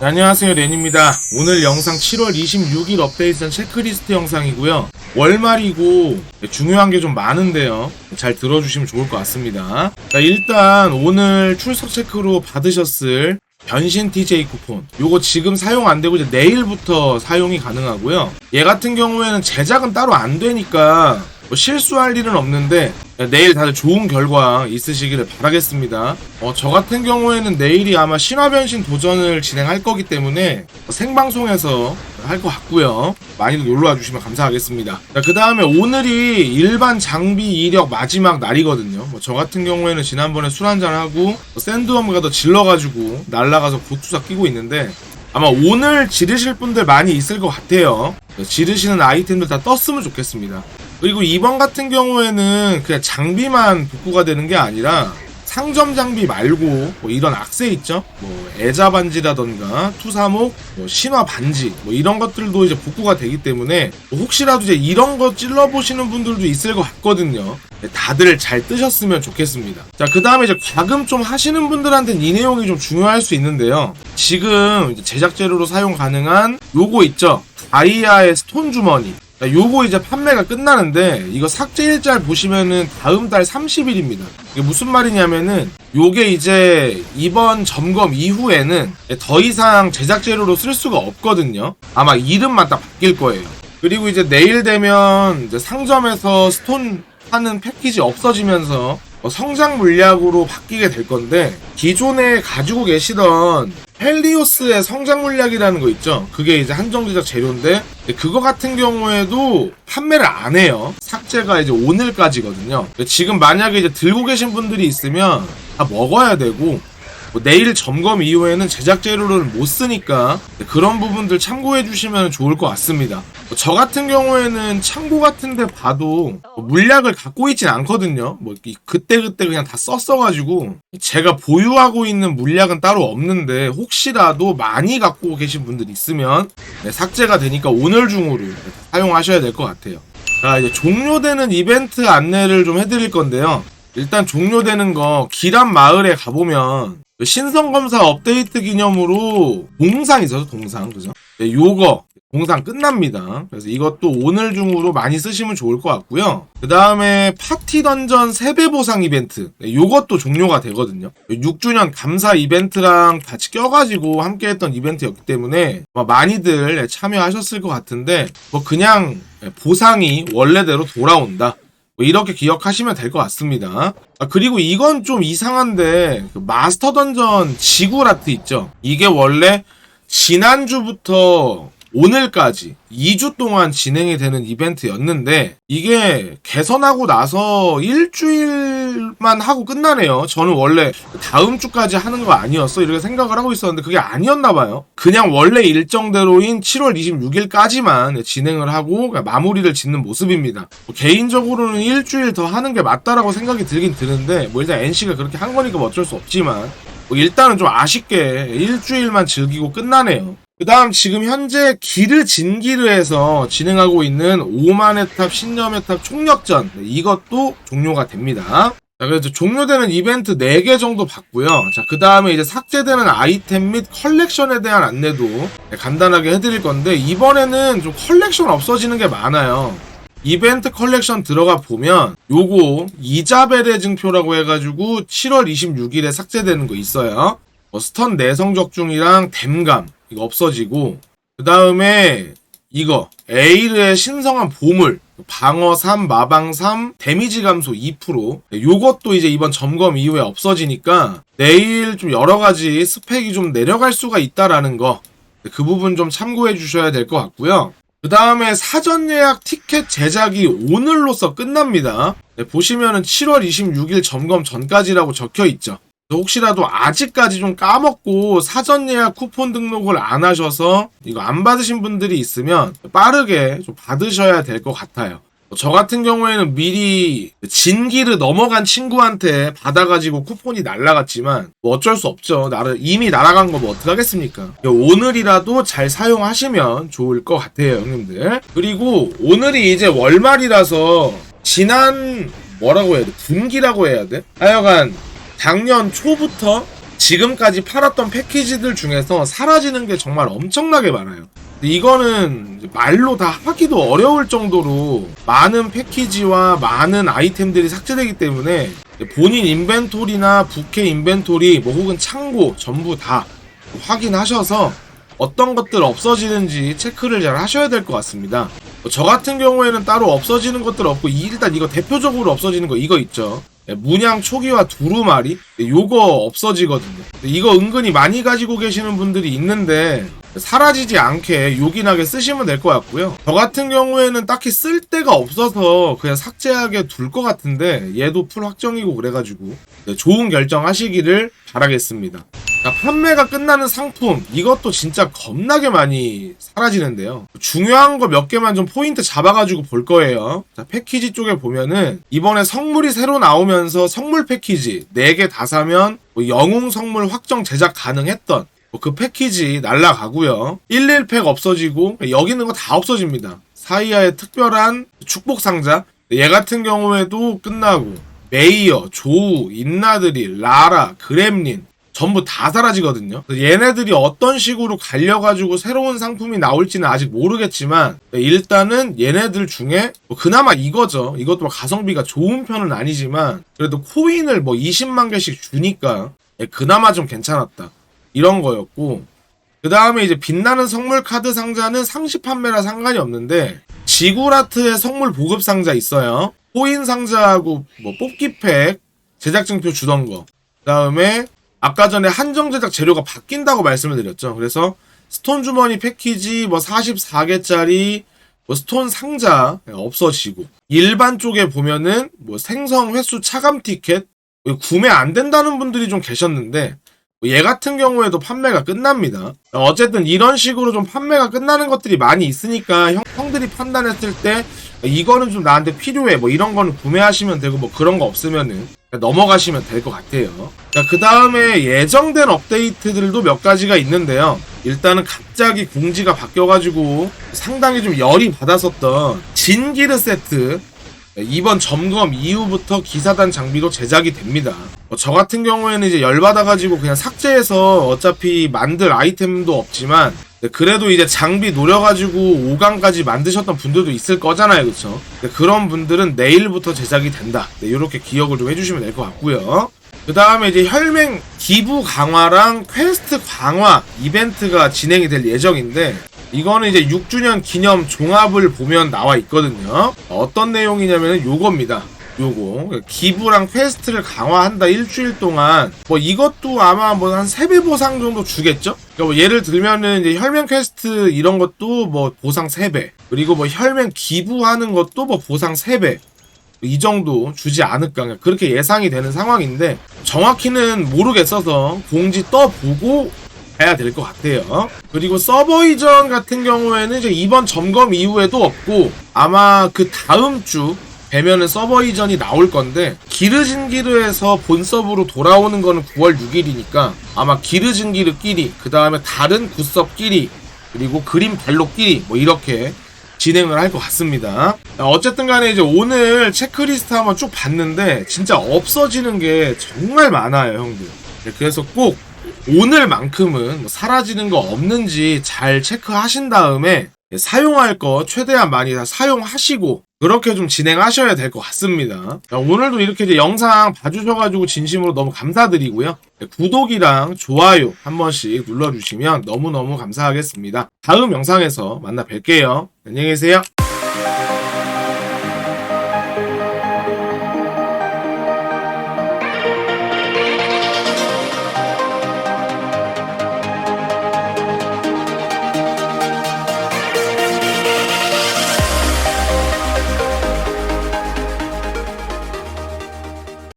네, 안녕하세요. 렌입니다. 오늘 영상 7월 26일 업데이트한 체크리스트 영상이고요. 월말이고 중요한 게 좀 많은데요. 잘 들어주시면 좋을 것 같습니다. 자, 일단 오늘 출석 체크로 받으셨을 변신 TJ 쿠폰. 요거 지금 사용 안 되고 이제 내일부터 사용이 가능하고요. 얘 같은 경우에는 제작은 따로 안 되니까 뭐 실수할 일은 없는데 내일 다들 좋은 결과 있으시기를 바라겠습니다. 어, 저 같은 경우에는 내일이 아마 신화변신 도전을 진행할 거기 때문에 생방송에서 할 것 같고요. 많이들 놀러와 주시면 감사하겠습니다. 그 다음에 오늘이 일반 장비 이력 마지막 날이거든요. 뭐 저 같은 경우에는 지난번에 술 한잔하고 샌드홈 가더 질러가지고 날라가서 고투사 끼고 있는데 아마 오늘 지르실 분들 많이 있을 것 같아요. 지르시는 아이템들 다 떴으면 좋겠습니다. 그리고 이번 같은 경우에는 그냥 장비만 복구가 되는 게 아니라 상점 장비 말고 뭐 이런 악세 있죠? 뭐 애자 반지라던가 투사목, 뭐 신화 반지 뭐 이런 것들도 이제 복구가 되기 때문에 뭐 혹시라도 이제 이런 거 찔러 보시는 분들도 있을 것 같거든요. 네, 다들 잘 뜨셨으면 좋겠습니다. 자, 그 다음에 이제 과금 좀 하시는 분들한테는 이 내용이 좀 중요할 수 있는데요. 지금 제작 재료로 사용 가능한 요거 있죠? 다이아의 스톤 주머니. 자, 요거 이제 판매가 끝나는데 이거 삭제 일자를 보시면은 다음 달 30일입니다. 이게 무슨 말이냐면은 요게 이제 이번 점검 이후에는 더 이상 제작 재료로 쓸 수가 없거든요. 아마 이름만 딱 바뀔 거예요. 그리고 이제 내일 되면 이제 상점에서 스톤 하는 패키지 없어지면서 어, 성장 물약으로 바뀌게 될 건데 기존에 가지고 계시던 헬리오스의 성장 물약이라는 거 있죠. 그게 이제 한정 제작 재료인데 그거 같은 경우에도 판매를 안 해요. 삭제가 이제 오늘까지거든요. 지금 만약에 이제 들고 계신 분들이 있으면 다 먹어야 되고 뭐 내일 점검 이후에는 제작 재료를 못 쓰니까 그런 부분들 참고해 주시면 좋을 것 같습니다. 뭐저 같은 경우에는 창고 같은데 봐도 뭐 물약을 갖고 있진 않거든요. 뭐 이- 그때 그때 그냥 다 썼어가지고 제가 보유하고 있는 물약은 따로 없는데 혹시라도 많이 갖고 계신 분들 있으면 네, 삭제가 되니까 오늘 중으로 사용하셔야 될 것 같아요. 자 이제 종료되는 이벤트 안내를 좀 해드릴 건데요. 일단 종료되는 거 기란 마을에 가보면 그 신성 검사 업데이트 기념으로 동상 있어서 동상 그죠? 네, 요거 동상 끝납니다. 그래서 이것도 오늘 중으로 많이 쓰시면 좋을 것 같고요. 그 다음에 파티 던전 세배 보상 이벤트 네, 요것도 종료가 되거든요. 6주년 감사 이벤트랑 같이 껴가지고 함께 했던 이벤트였기 때문에 많이들 참여하셨을 것 같은데 뭐 그냥 보상이 원래대로 돌아온다. 뭐 이렇게 기억하시면 될 것 같습니다. 아, 그리고 이건 좀 이상한데 그 마스터 던전 지구 라트 있죠. 이게 원래 지난주부터 오늘까지 2주 동안 진행이 되는 이벤트였는데 이게 개선하고 나서 일주일만 하고 끝나네요. 저는 원래 다음 주까지 하는 거 아니었어 이렇게 생각을 하고 있었는데 그게 아니었나 봐요. 그냥 원래 일정대로인 7월 26일까지만 진행을 하고 그냥 마무리를 짓는 모습입니다. 뭐 개인적으로는 일주일 더 하는 게 맞다라고 생각이 들긴 드는데 뭐 일단 NC가 그렇게 한 거니까 뭐 어쩔 수 없지만 뭐 일단은 좀 아쉽게 일주일만 즐기고 끝나네요. 그 다음 지금 현재 기르 진기르에서 진행하고 있는 5만의 탑, 신념의 탑 총력전 네, 이것도 종료가 됩니다. 자, 그래서 종료되는 이벤트 4개 정도 봤고요. 자, 그 다음에 이제 삭제되는 아이템 및 컬렉션에 대한 안내도 네, 간단하게 해드릴 건데, 이번에는 좀 컬렉션 없어지는 게 많아요. 이벤트 컬렉션 들어가 보면, 요거, 이자벨의 증표라고 해가지고, 7월 26일에 삭제되는 거 있어요. 뭐 스턴 내성 적 중이랑 댐감, 이거 없어지고, 그 다음에, 이거, 에이르의 신성한 보물, 방어 3, 마방 3, 데미지 감소 2%. 네, 요것도 이제 이번 점검 이후에 없어지니까 내일 좀 여러 가지 스펙이 좀 내려갈 수가 있다라는 거. 네, 그 부분 좀 참고해 주셔야 될 것 같고요. 그 다음에 사전 예약 티켓 제작이 오늘로써 끝납니다. 네, 보시면은 7월 26일 점검 전까지라고 적혀 있죠. 혹시라도 아직까지 좀 까먹고 사전 예약 쿠폰 등록을 안 하셔서 이거 안 받으신 분들이 있으면 빠르게 좀 받으셔야 될 것 같아요. 저 같은 경우에는 미리 진기를 넘어간 친구한테 받아가지고 쿠폰이 날라갔지만 뭐 어쩔 수 없죠. 나를 이미 날아간 거 뭐 어떡하겠습니까? 오늘이라도 잘 사용하시면 좋을 것 같아요, 형님들. 그리고 오늘이 이제 월말이라서 지난 뭐라고 해야 돼? 분기라고 해야 돼? 하여간 작년 초부터 지금까지 팔았던 패키지들 중에서 사라지는 게 정말 엄청나게 많아요. 이거는 말로 다 하기도 어려울 정도로 많은 패키지와 많은 아이템들이 삭제되기 때문에 본인 인벤토리나 부캐 인벤토리 뭐 혹은 창고 전부 다 확인하셔서 어떤 것들 없어지는지 체크를 잘 하셔야 될 것 같습니다. 뭐저 같은 경우에는 따로 없어지는 것들 없고 이- 일단 이거 대표적으로 없어지는 거 이거 있죠. 네, 문양 초기화 두루마리 네, 요거 없어지거든요. 이거 은근히 많이 가지고 계시는 분들이 있는데 사라지지 않게 요긴하게 쓰시면 될 것 같고요. 저 같은 경우에는 딱히 쓸 데가 없어서 그냥 삭제하게 둘 것 같은데 얘도 풀 확정이고 그래가지고 네, 좋은 결정 하시기를 바라겠습니다. 자, 판매가 끝나는 상품 이것도 진짜 겁나게 많이 사라지는데요. 중요한 거 몇 개만 좀 포인트 잡아가지고 볼 거예요. 자, 패키지 쪽에 보면은 이번에 성물이 새로 나오면서 성물 패키지 4개 다 사면 뭐 영웅 성물 확정 제작 가능했던 뭐 그 패키지 날라가고요. 11팩 없어지고 여기 있는 거 다 없어집니다. 사이아의 특별한 축복 상자 얘 같은 경우에도 끝나고 메이어, 조우, 인나드릴, 라라, 그렘린 전부 다 사라지거든요. 얘네들이 어떤 식으로 갈려가지고 새로운 상품이 나올지는 아직 모르겠지만 일단은 얘네들 중에 뭐 그나마 이거죠. 이것도 뭐 가성비가 좋은 편은 아니지만 그래도 코인을 뭐 20만 개씩 주니까 예, 그나마 좀 괜찮았다. 이런 거였고 그 다음에 이제 빛나는 선물 카드 상자는 상시 판매라 상관이 없는데 지구라트의 선물 보급 상자 있어요. 코인 상자하고 뭐 뽑기팩 제작증표 주던 거. 그 다음에 아까 전에 한정 제작 재료가 바뀐다고 말씀을 드렸죠. 그래서 스톤 주머니 패키지 뭐 44개짜리 뭐 스톤 상자 없어지고 일반 쪽에 보면은 뭐 생성 횟수 차감 티켓 구매 안 된다는 분들이 좀 계셨는데 뭐얘 같은 경우에도 판매가 끝납니다. 어쨌든 이런 식으로 좀 판매가 끝나는 것들이 많이 있으니까 형, 형들이 판단했을 때 이거는 좀 나한테 필요해 뭐 이런 거는 구매하시면 되고 뭐 그런 거 없으면은 넘어가시면 될 것 같아요. 그 다음에 예정된 업데이트들도 몇 가지가 있는데요. 일단은 갑자기 공지가 바뀌어가지고 상당히 좀 열이 받았었던 진기르 세트 이번 점검 이후부터 기사단 장비로 제작이 됩니다. 어, 저 같은 경우에는 이제 열받아가지고 그냥 삭제해서 어차피 만들 아이템도 없지만 네, 그래도 이제 장비 노려가지고 5강까지 만드셨던 분들도 있을 거잖아요, 그쵸? 네, 그런 분들은 내일부터 제작이 된다. 네, 이렇게 기억을 좀 해주시면 될 것 같고요. 그 다음에 이제 혈맹 기부 강화랑 퀘스트 강화 이벤트가 진행이 될 예정인데 이거는 이제 6주년 기념 종합을 보면 나와 있거든요. 어떤 내용이냐면 요겁니다. 요거. 기부랑 퀘스트를 강화한다 일주일 동안. 뭐 이것도 아마 뭐 한 3배 보상 정도 주겠죠? 그러니까 뭐 예를 들면은 이제 혈맹 퀘스트 이런 것도 뭐 보상 3배. 그리고 뭐 혈맹 기부하는 것도 뭐 보상 3배. 이 정도 주지 않을까. 그렇게 예상이 되는 상황인데 정확히는 모르겠어서 공지 떠보고 해야 될 것 같아요. 그리고 서버 이전 같은 경우에는 이제 이번 점검 이후에도 없고 아마 그 다음 주 되면은 서버 이전이 나올 건데 기르진기르에서 본 서브로 돌아오는 거는 9월 6일이니까 아마 기르진기르끼리 그 다음에 다른 굿섭끼리 그리고 그린 발로끼리 뭐 이렇게 진행을 할 것 같습니다. 어쨌든 간에 이제 오늘 체크리스트 한번 쭉 봤는데 진짜 없어지는 게 정말 많아요, 형들. 네, 그래서 꼭 오늘만큼은 뭐 사라지는 거 없는지 잘 체크하신 다음에 사용할 거 최대한 많이 다 사용하시고 그렇게 좀 진행하셔야 될 것 같습니다. 자, 오늘도 이렇게 이제 영상 봐주셔가지고 진심으로 너무 감사드리고요. 네, 구독이랑 좋아요 한 번씩 눌러주시면 너무너무 감사하겠습니다. 다음 영상에서 만나 뵐게요. 안녕히 계세요.